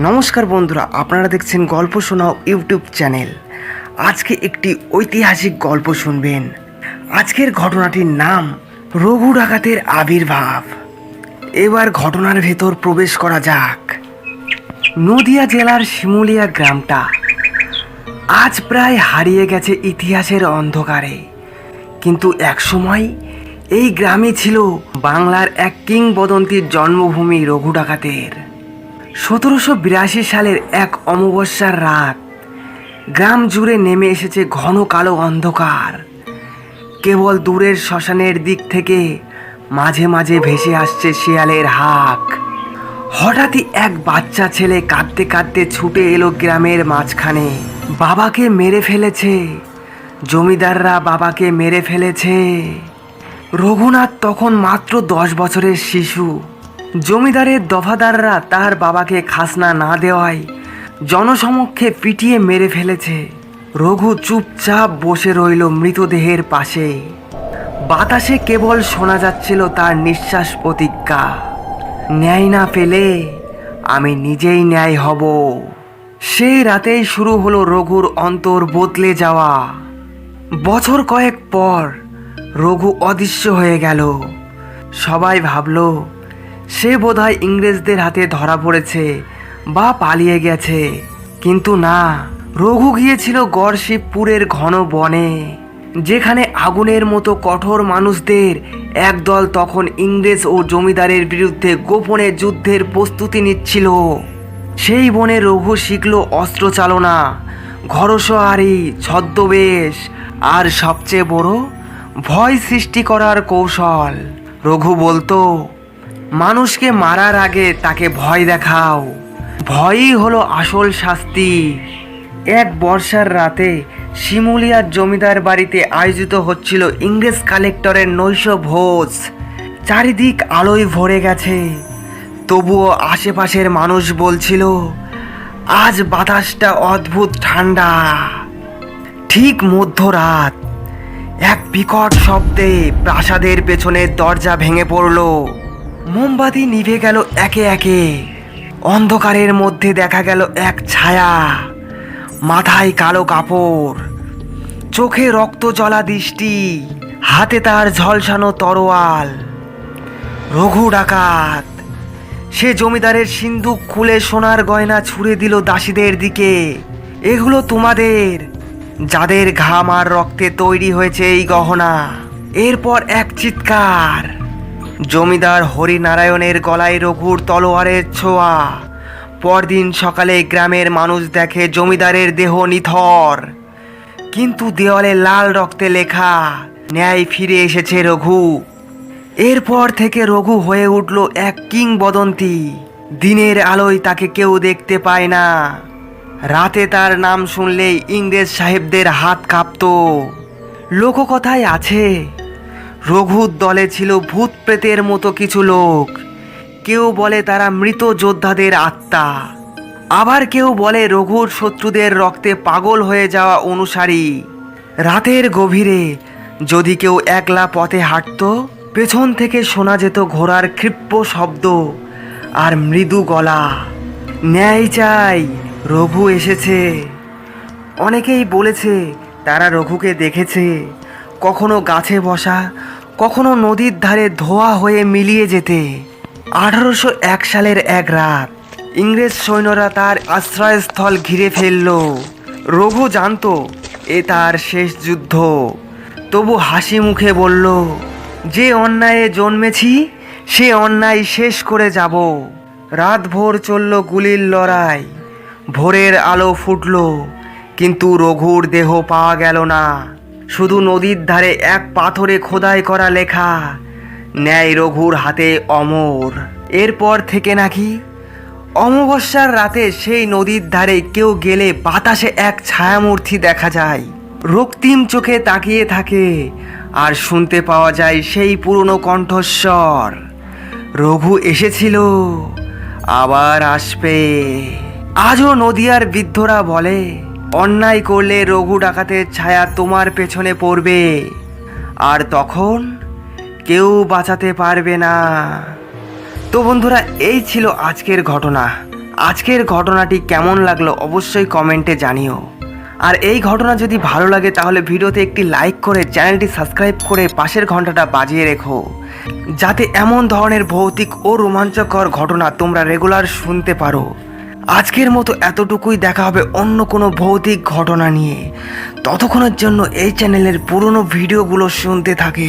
নমস্কার বন্ধুরা, আপনারা দেখছেন গল্প শোনাও ইউটিউব চ্যানেল। আজকে একটি ঐতিহাসিক গল্প শুনবেন। আজকের ঘটনাটির নাম রঘু ডাকাতের আবির্ভাব। এবার ঘটনার ভেতর প্রবেশ করা যাক। নদিয়া জেলার শিমুলিয়া গ্রামটা আজ প্রায় হারিয়ে গেছে ইতিহাসের অন্ধকারে। কিন্তু একসময় এই গ্রামে ছিল বাংলার এক কিংবদন্তির জন্মভূমি রঘু ডাকাতের। সতেরোশো বিরাশি সালের এক অমাবস্যার রাত, গ্রাম জুড়ে নেমে এসেছে ঘন কালো অন্ধকার। কেবল দূরের শ্মশানের দিক থেকে মাঝে মাঝে ভেসে আসছে শিয়ালের হাক। হঠাৎই এক বাচ্চা ছেলে কাঁদতে কাঁদতে ছুটে এলো গ্রামের মাঝখানে। বাবাকে মেরে ফেলেছে। জমিদাররা বাবাকে মেরে ফেলেছে। রঘুনাথ তখন মাত্র দশ বছরের শিশু। জমিদারের দফাদাররা তার বাবাকে খাসনা না দেওয়ায় জনসমক্ষে পিটিয়ে মেরে ফেলেছে। রঘু চুপচাপ বসে রইল মৃতদেহের পাশে। বাতাসে কেবল শোনা যাচ্ছিল তার নিঃশ্বাস প্রতিজ্ঞা। ন্যায় না পেলে আমি নিজেই ন্যায় হব। সেই রাতেই শুরু হলো রঘুর অন্তর বদলে যাওয়া। বছর কয়েক পর রঘু অদৃশ্য হয়ে গেল। সবাই ভাবল সে বোধহয় ইংরেজদের হাতে ধরা পড়েছে বা পালিয়ে গেছে। কিন্তু না, রঘু গিয়েছিল গড়শিবপুরের ঘন বনে, যেখানে আগুনের মতো কঠোর মানুষদের একদল তখন ইংরেজ ও জমিদারের বিরুদ্ধে গোপনে যুদ্ধের প্রস্তুতি নিচ্ছিল। সেই বনে রঘু শিখল অস্ত্র চালনা, ঘরসোয়ারি, ছদ্মবেশ আর সবচেয়ে বড়, ভয় সৃষ্টি করার কৌশল। রঘু বলতো মানুষকে মারার আগে তাকে ভয় দেখাও। ভয়ই হলো আসল শাস্তি। এক বর্ষার রাতে শিমুলিয়ার জমিদার বাড়িতে আয়োজিত হচ্ছিল ইংরেজ কালেক্টরের নৈশ ভোজ। চারিদিক আলোয় ভরে গেছে। তবুও আশেপাশের মানুষ বলছিল, আজ বাতাসটা অদ্ভুত ঠান্ডা। ঠিক মধ্যরাত, এক বিকট শব্দে প্রাসাদের পেছনের দরজা ভেঙে পড়ল। মোমবাতি নিভে গেল একে একে। অন্ধকারের মধ্যে দেখা গেল এক ছায়া, মাথায় কালো কাপড়, চোখে রক্ত জলা দৃষ্টি, হাতে তার ঝলসানো তরোয়াল। রঘু ডাকাত, সে জমিদারের সিন্ধুক খুলে সোনার গয়না ছুঁড়ে দিল দাসীদের দিকে। এগুলো তোমাদের, যাদের ঘাম আর রক্তে তৈরি হয়েছে এই গহনা। এরপর এক চিৎকার জমিদার হরিনারায়ণের গলায় রঘুর তলোয়ারের ছোঁয়া। পরদিন সকালে গ্রামের মানুষ দেখে জমিদারের দেহ নিথর। কিন্তু দেওয়ালে লাল রক্তে লেখা, ন্যায় ফিরে এসেছে রঘু। এরপর থেকে রঘু হয়ে উঠল এক কিংবদন্তি। দিনের আলোয় তাকে কেউ দেখতে পায় না। রাতে তার নাম শুনলেই ইংরেজ সাহেবদের হাত কাঁপত। লোককথায় আছে রঘুর দলে ছিল ভূত প্রেতের মতো কিছু লোক। কেউ বলে তারা মৃত যোদ্ধাদের আত্মা। আবার কেউ বলে রঘুর শত্রুদের রক্তে পাগল হয়ে যাওয়া অনুসারী। রাতের গভীরে যদি কেউ একলা পথে হাঁটত, পেছন থেকে শোনা যেত ঘোড়ার ক্ষিপ্র শব্দ আর মৃদু গলা। ন্যায় চাই, রঘু এসেছে। অনেকেই বলেছে তারা রঘুকে দেখেছে। কখনো গাছে বসা, কখনো নদীর ধারে ধোয়া হয়ে মিলিয়ে যেতে। আঠারোশো এক সালের এক রাত, ইংরেজ সৈন্যরা তার আশ্রয়স্থল ঘিরে ফেলল। রঘু জানত, এ তার শেষ যুদ্ধ। তবু হাসি মুখে বলল, যে অন্যায়ে জন্মেছি, সে অন্যায় শেষ করে যাব। রাত ভোর চলল গুলির লড়াই, ভোরের আলো ফুটল, কিন্তু রঘুর দেহ পাওয়া গেল না। শুধু নদীর ধারে এক পাথরে খোদাই করা লেখা, ন্যায় রঘুর হাতে অমর। এরপর থেকে নাকি অমাবস্যার রাতে সেই নদীর ধারে কেউ গেলে বাতাসে এক ছায়ামূর্তি দেখা যায়। রক্তিম চোখে তাকিয়ে থাকে আর শুনতে পাওয়া যায় সেই পুরনো কণ্ঠস্বর, রঘু এসেছিল, আবার আসবে। আজও নদিয়ার বৃদ্ধরা বলে অন্যায় করলে রঘু ডাকাতের ছায়া তোমার পেছনে পড়বে। আর তখন কেউ বাঁচাতে পারবে না। তো বন্ধুরা, এই ছিল আজকের ঘটনা। আজকের ঘটনাটি কেমন লাগল অবশ্যই কমেন্টে জানিও। আর এই ঘটনা যদি ভালো লাগে, তাহলে ভিডিওতে একটি লাইক করে চ্যানেলটি সাবস্ক্রাইব করে পাশের ঘন্টাটা বাজিয়ে রেখো। যাতে এমন ধরনের ভৌতিক ও রোমাঞ্চকর ঘটনা তোমরা রেগুলার শুনতে পারো। আজকের মতো এতটুকুই দেখা হবে অন্য কোনো ভৌতিক ঘটনা নিয়ে। ততক্ষণের জন্য এই চ্যানেলের পুরনো ভিডিওগুলো শুনতে থাকে